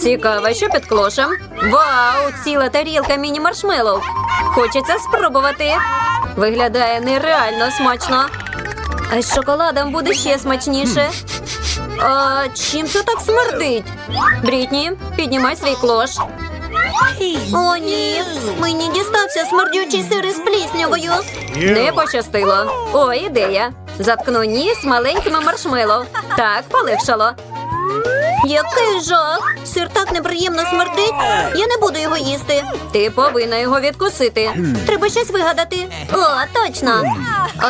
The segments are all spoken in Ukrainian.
Цікаво, що під клошем? Вау, ціла тарілка міні-маршмеллоу. Хочеться спробувати. Виглядає нереально смачно. А з шоколадом буде ще смачніше. А чим це так смердить? Брітні, піднімай свій клош. О, ні. Мені дістався смердючий сир із пліснявою. Не пощастило. О, ідея. Заткну ніс маленькими маршмело. Так, полегшало. Який жах! Сир так неприємно смердить. Я не буду його їсти. Ти повинна його відкусити. Треба щось вигадати. О, точно.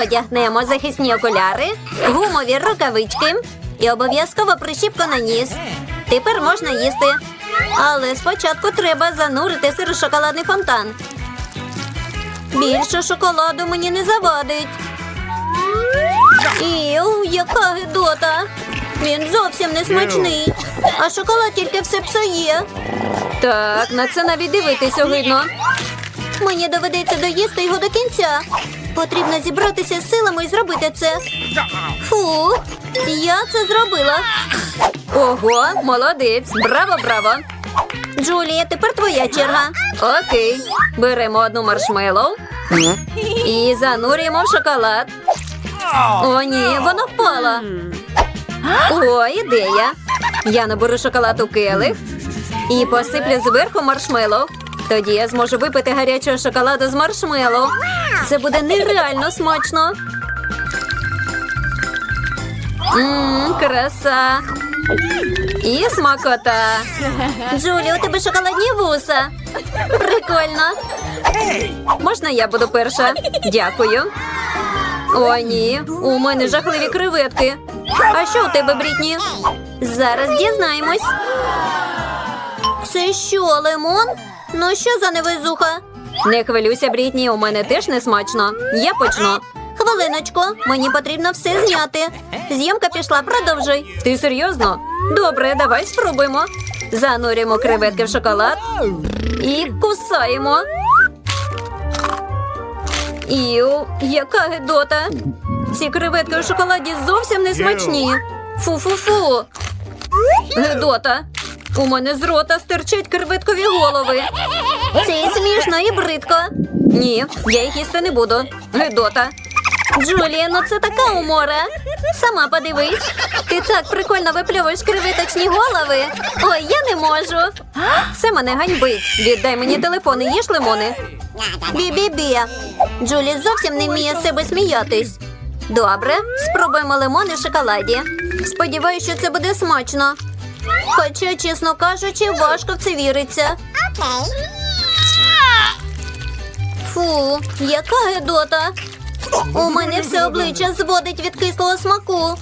Одягнемо захисні окуляри, гумові рукавички і обов'язково прищіпку на ніс. Тепер можна їсти. Але спочатку треба занурити сир у шоколадний фонтан. Більше шоколаду мені не завадить. Іу, яка гидота. Він зовсім не смачний, а шоколад тільки все псує. Так, на це навіть дивитись огидно. Мені доведеться доїсти його до кінця. Потрібно зібратися з силами і зробити це. Фу, я це зробила. Ого, молодець! Браво, браво! Джулія, тепер твоя черга. Окей. Беремо одну маршмеллоу і занурюємо в шоколад. О, ні, вона впала. О, ідея. Я наберу шоколад у келих і посиплю зверху маршмеллоу. Тоді я зможу випити гарячого шоколаду з маршмеллоу. Це буде нереально смачно. Мм, краса. І смакота. Джулі, у тебе шоколадні вуса. Прикольно. Можна я буду перша? Дякую. О, ні, у мене жахливі креветки. А що у тебе, Брітні? Зараз дізнаємось. Це що, лимон? Ну що за невезуха? Не хвилюйся, Брітні, у мене теж не смачно. Я почну. Хвилиночку, мені потрібно все зняти. Зйомка пішла, продовжуй. Ти серйозно? Добре, давай спробуємо. Занурюємо креветки в шоколад і кусаємо. Іу, яка гидота. Ці креветки у шоколаді зовсім не смачні. Фу-фу-фу. Гидота. У мене з рота стирчать креветкові голови. Це і смішно і бридко. Ні, я їх їсти не буду. Гидота. Джулія, ну це така умора. Сама подивись. Ти так прикольно випльовуєш креветочні голови. Ой, я не можу. Це мене ганьбить. Віддай мені телефон і їж лимони. Бі-бі-бі. Джулі зовсім не вміє з себе сміятись. Добре, спробуємо лимони в шоколаді. Сподіваюся, що це буде смачно. Хоча, чесно кажучи, важко в це віриться. Фу, яка гидота. У мене все обличчя зводить від кислого смаку.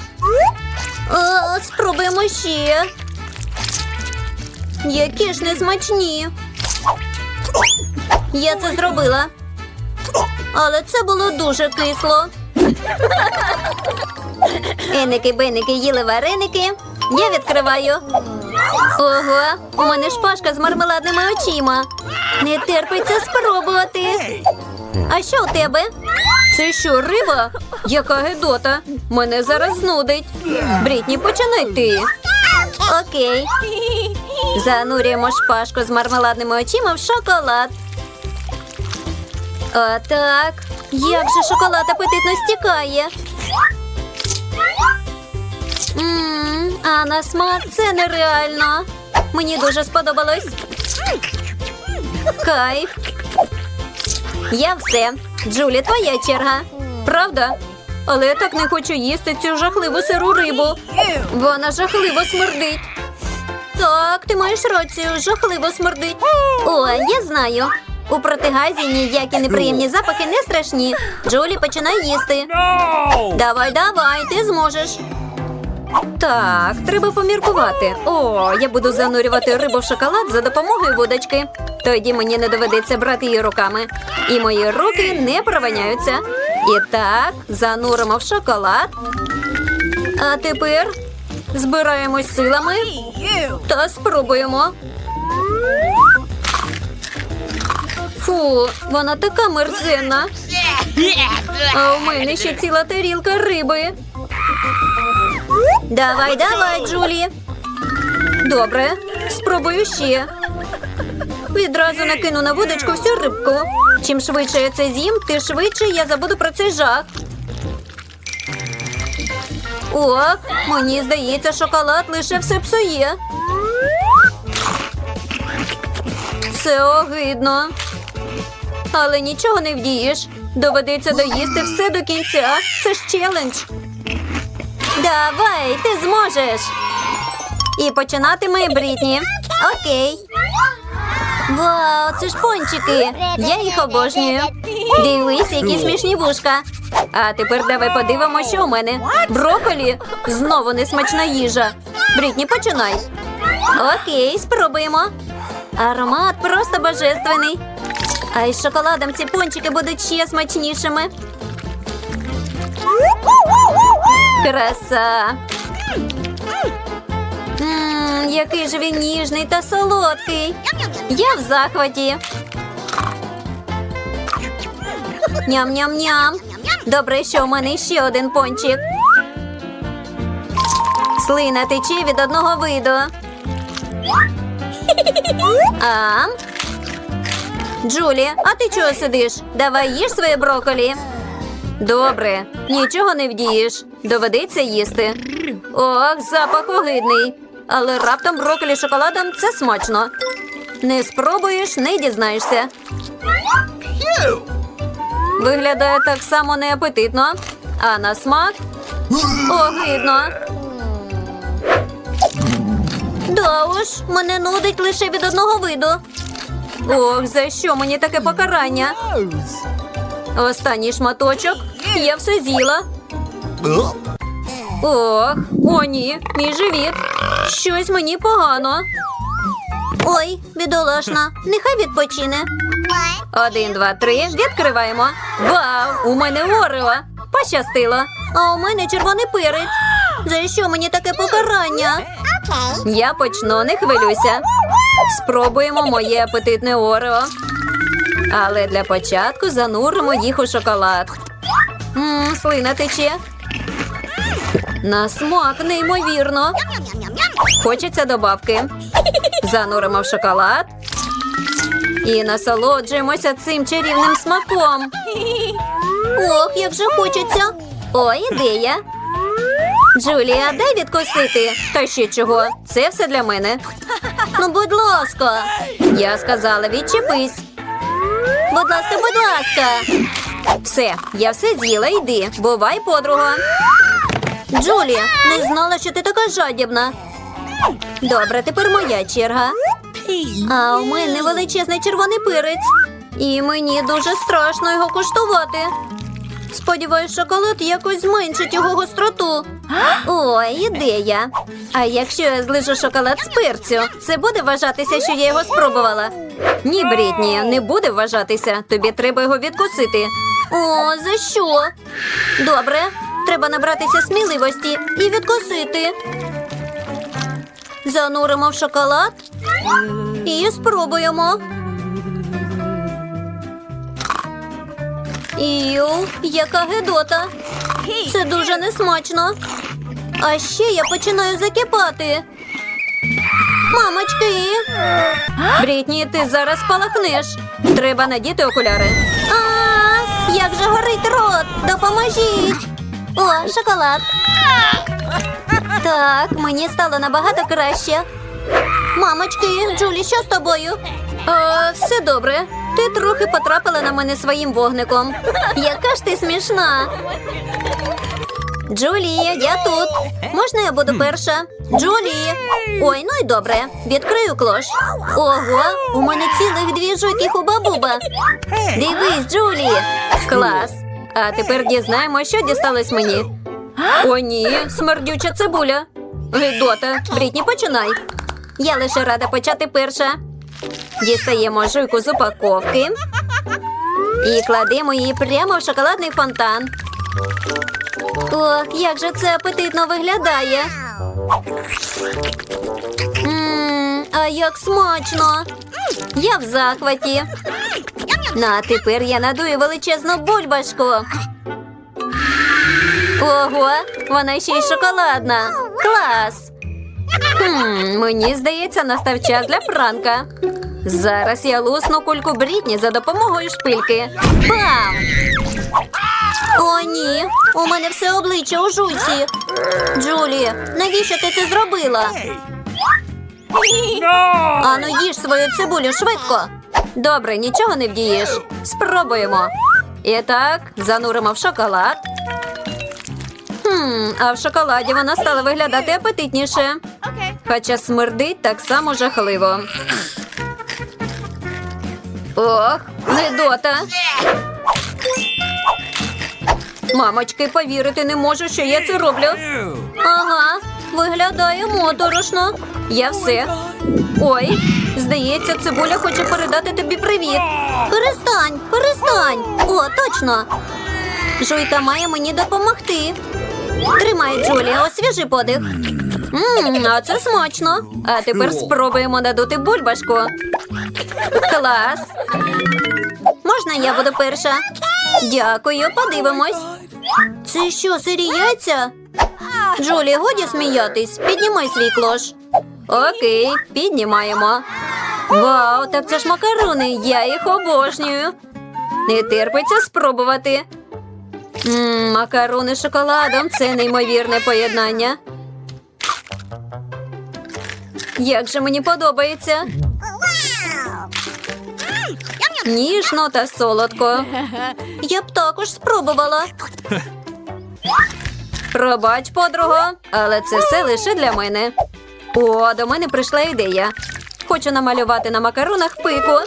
О, спробуємо ще. Які ж несмачні. Я це зробила. Але це було дуже кисло. Еники-беники їли вареники. Я відкриваю. Ого, у мене шпажка з мармеладними очима. Не терпиться спробувати. А що у тебе? Це що, риба? Яка гидота? Мене зараз знудить. Брітні, починай ти. Окей. Занурюємо шпажку з мармеладними очима в шоколад. Отак. Як же шоколад апетитно стікає. Ммм, а на смак це нереально. Мені дуже сподобалось. Кайф. Я все. Джулі, твоя черга. Правда? Але я так не хочу їсти цю жахливу сиру рибу. Вона жахливо смердить. Так, ти маєш рацію, жахливо смердить. О, я знаю. У протигазі ніякі неприємні запахи не страшні. Джулі, починай їсти. Давай, давай, ти зможеш. Так, треба поміркувати. О, я буду занурювати рибу в шоколад за допомогою вудочки. Тоді мені не доведеться брати її руками. І мої руки не провиняються. І так, зануримо в шоколад. А тепер збираємось силами та спробуємо. Фу, вона така мерзенна. А у мене ще ціла тарілка риби. Давай, давай, Джулі. Добре. Спробую ще. Відразу накину на вудочку всю рибку. Чим швидше я це з'їм, тим швидше я забуду про цей жах. Ох, мені здається, шоколад лише все псує. Це огидно. Але нічого не вдієш. Доведеться доїсти все до кінця. Це ж челендж. Давай, ти зможеш. І починатиме Брітні. Окей. Вау, це ж пончики. Я їх обожнюю. Дивись, які смішні вушка. А тепер давай подивимося, що у мене. Броколі. Знову несмачна їжа. Брітні, починай. Окей, спробуємо. Аромат просто божественний. А із шоколадом ці пончики будуть ще смачнішими. Краса. Який же він ніжний та солодкий. Я в захваті. Ням-ням-ням. Добре, що у мене ще один пончик. Слина тече від одного виду. А? Джулі, а ти чого сидиш? Давай їж своє броколі. Добре, нічого не вдієш. Доведеться їсти. Ох, запах огидний. Але раптом броколі з шоколадом це смачно. Не спробуєш, не дізнаєшся. Виглядає так само неапетитно. А на смак огидно. Да уж, мене нудить лише від одного виду. Ох, за що мені таке покарання? Останній шматочок. Я все з'їла. Ох, о ні, мій живіт. Щось мені погано. Ой, бідолашна, нехай відпочине. Один, два, три. Відкриваємо. Вау! У мене Орео. Пощастило. А у мене червоний перець. За що мені таке покарання? Я почну, не хвилюйся. Спробуємо моє апетитне Орео. Але для початку зануримо їх у шоколад. Ммм, слина тече. На смак неймовірно. Хочеться добавки. Зануримо в шоколад. І насолоджуємося цим чарівним смаком. Ох, як же хочеться. О, ідея. Джулія, дай відкусити. Та ще чого? Це все для мене. Ну, будь ласка. Я сказала, відчепись. Будь ласка, будь ласка. Все, я все з'їла, йди. Бувай, подруга. Джулія, не знала, що ти така жадібна. Добре, тепер моя черга. А у мене величезний червоний перець. І мені дуже страшно його куштувати. Сподіваюсь, шоколад якось зменшить його гостроту. Ой, ідея. А якщо я злижу шоколад з перцю, це буде вважатися, що я його спробувала? Ні, Брітні, не буде вважатися. Тобі треба його відкусити. О, за що? Добре, треба набратися сміливості і відкусити. Зануримо в шоколад і спробуємо. Іу, яка гидота. Це дуже несмачно. А ще я починаю закипати. Мамочки. Брітні, ти зараз спалахнеш. Треба надіти окуляри. А, як же горить рот. Допоможіть. О, шоколад. Так, мені стало набагато краще. Мамочки, Джулі, що з тобою? А, все добре. Ти трохи потрапила на мене своїм вогником. Яка ж ти смішна. Джулія, я тут. Можна я буду перша? Джулі. Ой, ну й добре. Відкрию клош. Ого, у мене цілих дві жуйки хуба-буба. Дивись, Джулі. Клас. А тепер дізнаємо, що дісталось мені. О, ні, смердюча цибуля. Гидота, Брітні, починай. Я лише рада почати перша. Дістаємо жуйку з упаковки і кладемо її прямо в шоколадний фонтан. Ох, як же це апетитно виглядає. Ммм, а як смачно. Я в захваті. Ну, а тепер я надую величезну бульбашку. Ого, вона ще й шоколадна. Клас. Хм, мені здається, настав час для пранка. Зараз я лусну кульку Брітні за допомогою шпильки. Бам! О, ні, у мене все обличчя у жуйці. Джулі, навіщо ти це зробила? Ану, їж свою цибулю швидко. Добре, нічого не вдієш. Спробуємо. І так, зануримо в шоколад. Хм, а в шоколаді вона стала виглядати апетитніше. Хоча смердить так само жахливо. Ох, недота. Мамочки, повірити не можу, що я це роблю. Ага, виглядає моторошно. Я все. Ой, здається, цибуля хоче передати тобі привіт. Перестань, перестань. О, точно. Жуйка має мені допомогти. Тримай, Джулія, освіжи подих. Мм, а це смачно. А тепер спробуємо надути бульбашку. Клас. Можна я буду перша? Дякую, подивимось. Це що, сирі яйця? Джулі, годі сміятись. Піднімай свій клош. Окей, піднімаємо. Вау, так це ж макарони. Я їх обожнюю. Не терпиться спробувати. Мм, макарони з шоколадом це неймовірне поєднання. Як же мені подобається. Ніжно та солодко. Я б також спробувала. Пробач, подруго, але це все лише для мене. О, до мене прийшла ідея. Хочу намалювати на макаронах пику.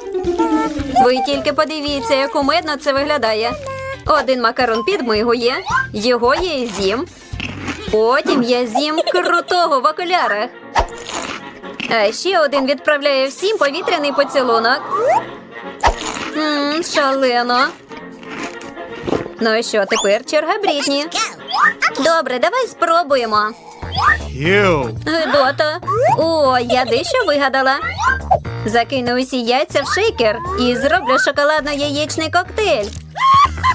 Ви тільки подивіться, як умедно це виглядає. Один макарон підмигує, його я і з'їм. Потім я з'їм крутого в окулярах. А ще один відправляє всім повітряний поцілунок. Мм, шалено. Ну що, тепер черга Брітні. Добре, давай спробуємо. Ew. Гидота. О, я дещо вигадала. Закину усі яйця в шейкер і зроблю шоколадно-яєчний коктейль.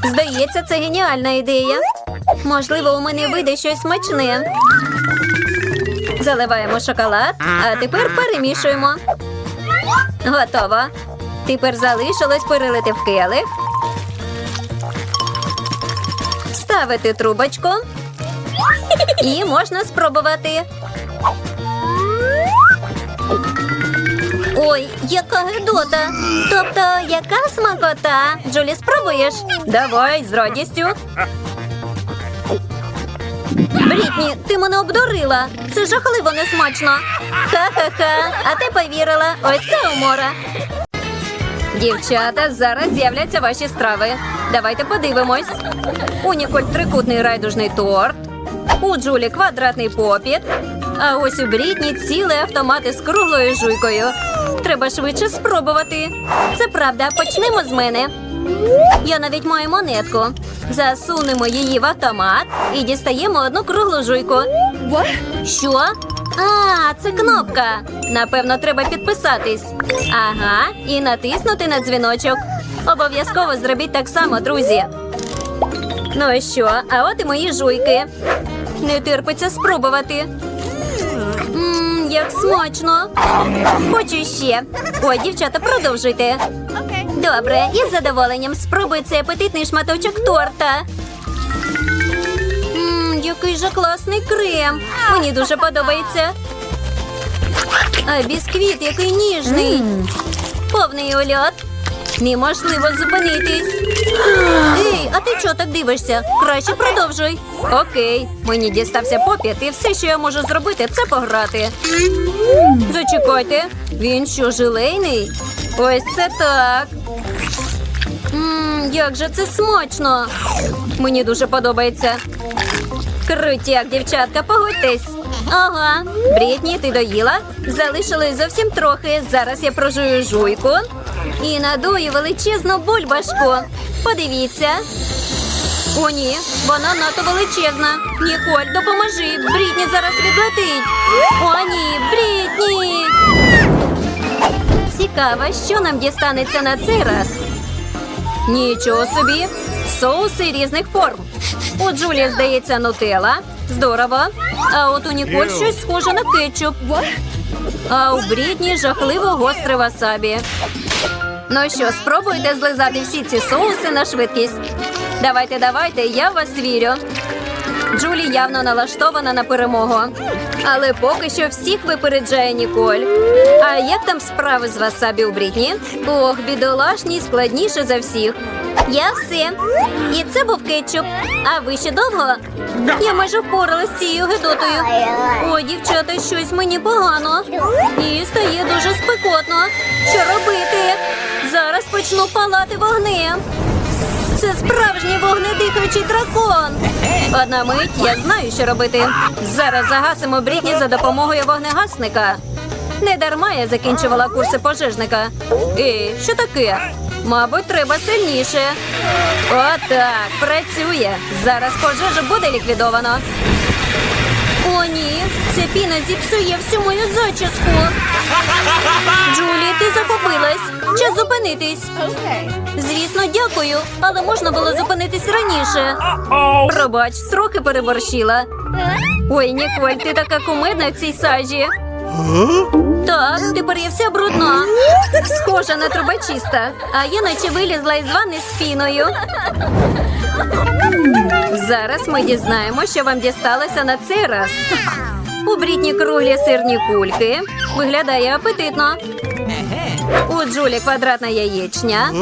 Здається, це геніальна ідея. Можливо, у мене вийде щось смачне. Заливаємо шоколад, а тепер перемішуємо. Готово. Тепер залишилось перелити в келих. Ставити трубочку. І можна спробувати. Ой, яка гидота. Тобто, яка смакота? Джулі, спробуєш? Давай, з радістю. Брітні, ти мене обдурила. Це жахливо несмачно. Ха-ха-ха. А ти повірила. Ось це умора. Дівчата, зараз з'являться ваші страви. Давайте подивимось. У Ніколь трикутний райдужний торт. У Джулі квадратний попіт. А ось у Брітні цілий автомат із круглою жуйкою. Треба швидше спробувати. Це правда, почнемо з мене. Я навіть маю монетку. Засунемо її в автомат і дістаємо одну круглу жуйку. Що? А, це кнопка. Напевно, треба підписатись. Ага, і натиснути на дзвіночок. Обов'язково зробіть так само, друзі. Ну і що? А от і мої жуйки. Не терпиться спробувати. Мм, як смачно. Хочу ще. Ой, дівчата, продовжуйте. Добре, із задоволенням спробуй цей апетитний шматочок торта. Мм, який же класний крем. Мені дуже подобається. А бісквіт який ніжний. Повний ульот. Неможливо зупинитись. Ей, а ти чого так дивишся? Краще продовжуй. Окей, мені дістався попіт, і все, що я можу зробити, це пограти. Зачекайте, він що, жилейний? Ось це так. Мм, як же це смачно. Мені дуже подобається. Крутяк, дівчатка, погодьтесь. Ага, Брітні, ти доїла? Залишилось зовсім трохи. Зараз я прожую жуйку і надую величезну бульбашку. Подивіться. О, ні, вона надто величезна. Ніколь, допоможи. Брітні зараз відлетить. О, ні, Брітні. Цікаво, що нам дістанеться на цей раз. Нічого собі. Соуси різних форм. У Джулії, здається, нутела, Здорово. А от у Ніколь щось схоже на кетчуп. А у Брітні жахливо гостре васабі. Ну що, спробуйте злизати всі ці соуси на швидкість. Давайте, давайте, я в вас вірю. Джулі явно налаштована на перемогу. Але поки що всіх випереджає Ніколь. А як там справи з васабі у Брітні? Ох, бідолашній складніше за всіх. Я все. І це був кетчуп. А ви ще довго? Я майже впоралась з цією гидотою. О, дівчата, щось мені погано. І стає дуже спекотно. Що робити? Зараз почну палати вогнем. Це справжній вогнедихаючий дракон. Одна мить, я знаю, що робити. Зараз загасимо Брітні за допомогою вогнегасника. Не дарма я закінчувала курси пожежника. Ей, що таке? Мабуть, треба сильніше. Отак, працює. Зараз пожежу буде ліквідовано. О, ні, ця піна зіпсує всю мою зачіску. Джулі, ти захопилась. Час зупинитись. Звісно, дякую, але можна було зупинитись раніше. Пробач, трохи переборщила. Ой, Ніколь, ти така кумедна в цій сажі. Так, тепер я вся брудна. Схожа на трубочиста, а я наче вилізла із ванни з піною. Зараз ми дізнаємо, що вам дісталося на цей раз. У Брітні круглі сирні кульки. Виглядає апетитно. У Джулі квадратна яєчня.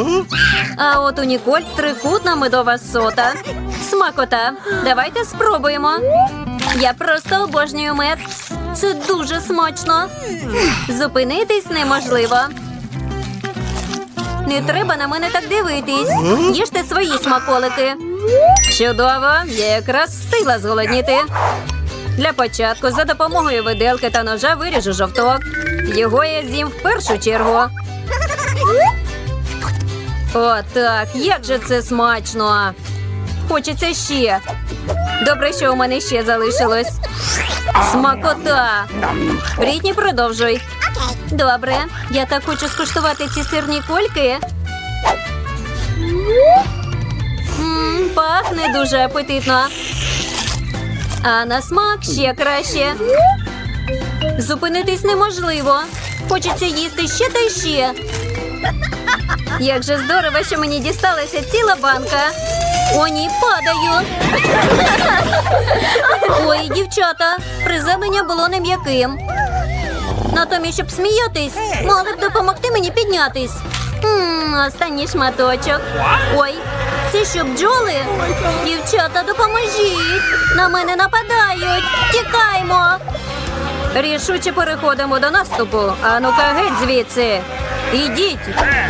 А от у Ніколь трикутна медова сота. Смакота. Давайте спробуємо. Я просто обожнюю мед. Це дуже смачно. Зупинитись неможливо. Не треба на мене так дивитись. Їжте свої смаколики. Чудово, я якраз встигла зголодніти. Для початку за допомогою виделки та ножа виріжу жовток. Його я з'їм в першу чергу. О, так, як же це смачно. Хочеться ще. Добре, що у мене ще залишилось. Смакота. Брітні, продовжуй. Добре, я так хочу скуштувати ці сирні кульки. М, пахне дуже апетитно. А на смак ще краще. Зупинитись неможливо. Хочеться їсти ще та ще. Як же здорово, що мені дісталася ціла банка. О, ні, падаю. Ой, дівчата, приземлення було не м'яким. Натомість, щоб сміятись, мали б допомогти мені піднятись. М, останній шматочок. Ой, це що бджоли? Дівчата, допоможіть! На мене нападають! Тікаймо! Рішуче переходимо до наступу. А ну-ка геть звідси. Ідіть,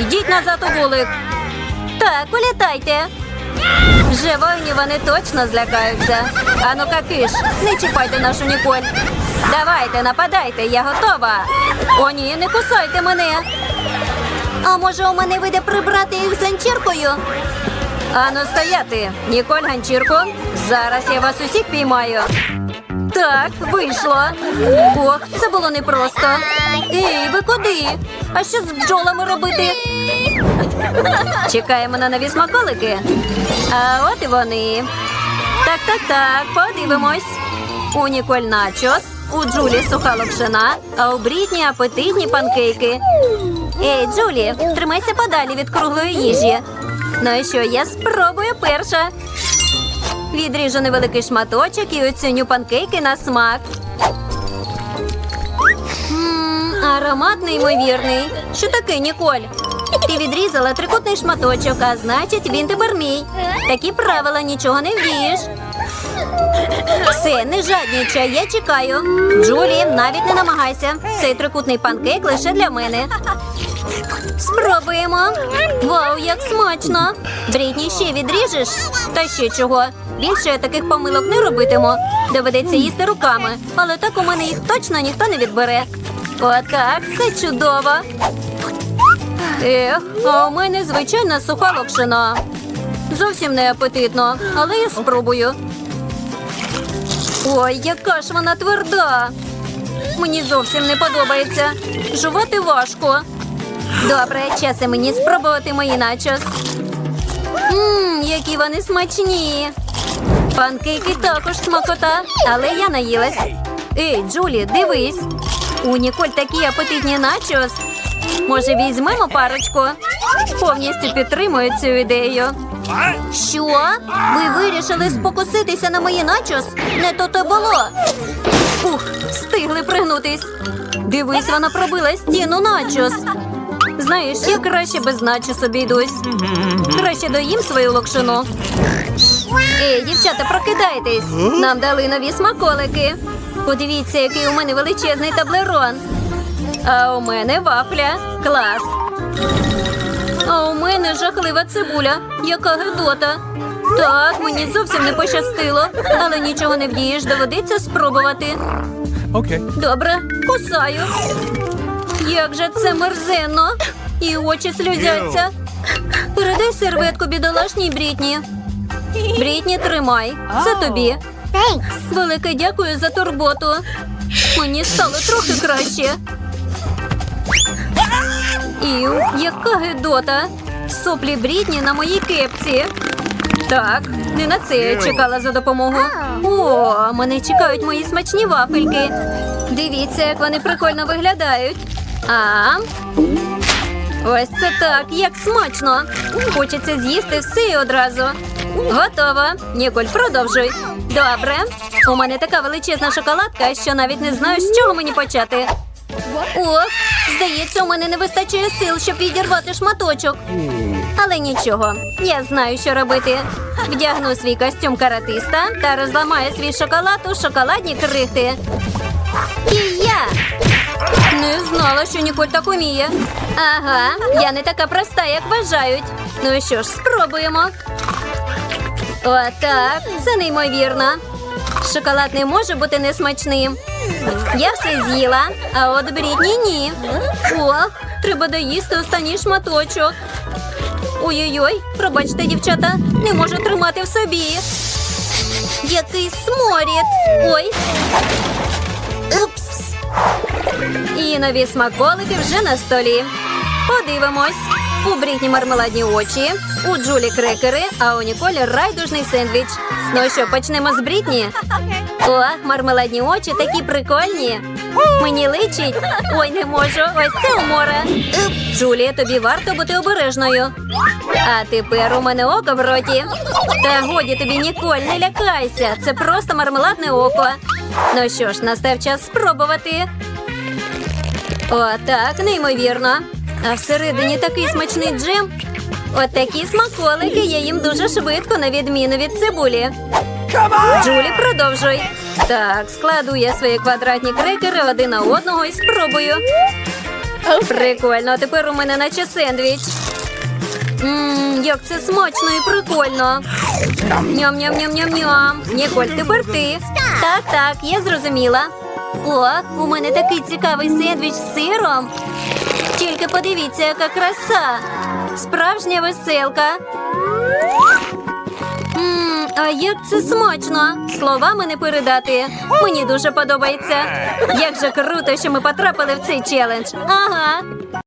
ідіть назад у вулик. Так, улітайте. Вже воїні вони точно злякаються. А ну-ка киш, не чіпайте нашу Ніколь. Давайте, нападайте, я готова. О, ні, не кусайте мене. А може у мене вийде прибрати їх з ганчіркою? Ану стояти. Ніколь ганчірку. Зараз я вас усіх піймаю. Так, вийшло. Ох, це було непросто. Ей, ви куди? А що з бджолами робити? Чекаємо на нові смаколики. А от і вони. Так, так, так, подивимось. У Ніколь начос, у Джулі суха локшина, а у Брітні апетитні панкейки. Ей, Джулі, тримайся подалі від круглої їжі. Ну і що, я спробую перша. Відріжу невеликий шматочок і оціню панкейки на смак. Мм, аромат неймовірний. Що таке, Ніколь? Ти відрізала трикутний шматочок, а значить він тепер мій. Такі правила нічого не вдієш. Все, не жаднічай, я чекаю. Джулі, навіть не намагайся. Цей трикутний панкейк лише для мене. Спробуємо. Вау, як смачно! Брітні ще відріжеш? Та ще чого? Більше таких помилок не робитиму. Доведеться їсти руками, але так у мене їх точно ніхто не відбере. Отак, це чудово. Ех, а у мене звичайна суха локшина. Зовсім не апетитно, але я спробую. Ой, яка ж вона тверда. Мені зовсім не подобається. Жувати важко. Добре, час і мені спробувати мої начос. Ммм, які вони смачні. Панкейки також смакота, але я наїлась. Ей, Джулі, дивись. У Ніколь такі апетитні начос. Може, візьмемо парочку? Повністю підтримую цю ідею. Що? Ви вирішили спокуситися на мої начос? Не то то було. Ух, встигли пригнутись. Дивись, вона пробила стіну начос. Знаєш, я краще без начос обійдусь. Краще доїм свою локшину. Ей, дівчата, прокидайтесь. Нам дали нові смаколики. Подивіться, який у мене величезний таблерон. А у мене вафля. Клас. А у мене жахлива цибуля. Яка гидота. Так, мені зовсім не пощастило, але нічого не вдієш, доведеться спробувати. Okay. Добре, кусаю. Як же це мерзенно. І очі сльозяться. Передай серветку бідолашній Брітні. Брітні, тримай. Це тобі. Велике дякую за турботу. Мені стало трохи краще. Ів, яка гидота. Соплі Брітні на моїй кепці. Так, не на це я чекала за допомогою. О, мене чекають мої смачні вафельки. Дивіться, як вони прикольно виглядають. А ось це так, як смачно. Хочеться з'їсти все і одразу. Готово. Ніколь, продовжуй. Добре. У мене така величезна шоколадка, що навіть не знаю, з чого мені почати. Ох, здається, у мене не вистачає сил, щоб відірвати шматочок. Але нічого, я знаю, що робити. Вдягну свій костюм каратиста та розламаю свій шоколад у шоколадні крихти. І я не знала, що Ніколь так уміє. Ага, я не така проста, як вважають. Ну що ж, спробуємо. Отак, це неймовірно. Шоколад не може бути несмачним. Я все з'їла, а от Брітні ні. Ох, треба доїсти останній шматочок. Ой-ой-ой, пробачте, дівчата, не можу тримати в собі. Який сморід. Ой. Упс. І нові смаколики вже на столі. Подивимось. У Брітні мармеладні очі, у Джулі крекери, а у Ніколі райдужний сендвіч. Ну що, почнемо з Брітні? Ох, мармеладні очі такі прикольні. Мені личить. Ой, не можу. Ось це умора. Джулія, тобі варто бути обережною. А тепер у мене око в роті. Та годі тобі, Ніколь, не лякайся. Це просто мармеладне око. Ну що ж, настав час спробувати. О, так, неймовірно. А всередині такий смачний джем. От такі смаколики я їм дуже швидко, на відміну від цибулі. Джулі, продовжуй. Так, складу я свої квадратні крекери один на одного і спробую. Прикольно, а тепер у мене наче сендвіч. Ммм, як це смачно і прикольно. Ням-ням-ням-ням-ням. Ніколь, тепер ти. Так, так, я зрозуміла. О, у мене такий цікавий сендвіч з сиром. Тільки подивіться, яка краса. Справжня веселка. А як це смачно! Словами не передати. Мені дуже подобається. Як же круто, що ми потрапили в цей челендж. Ага.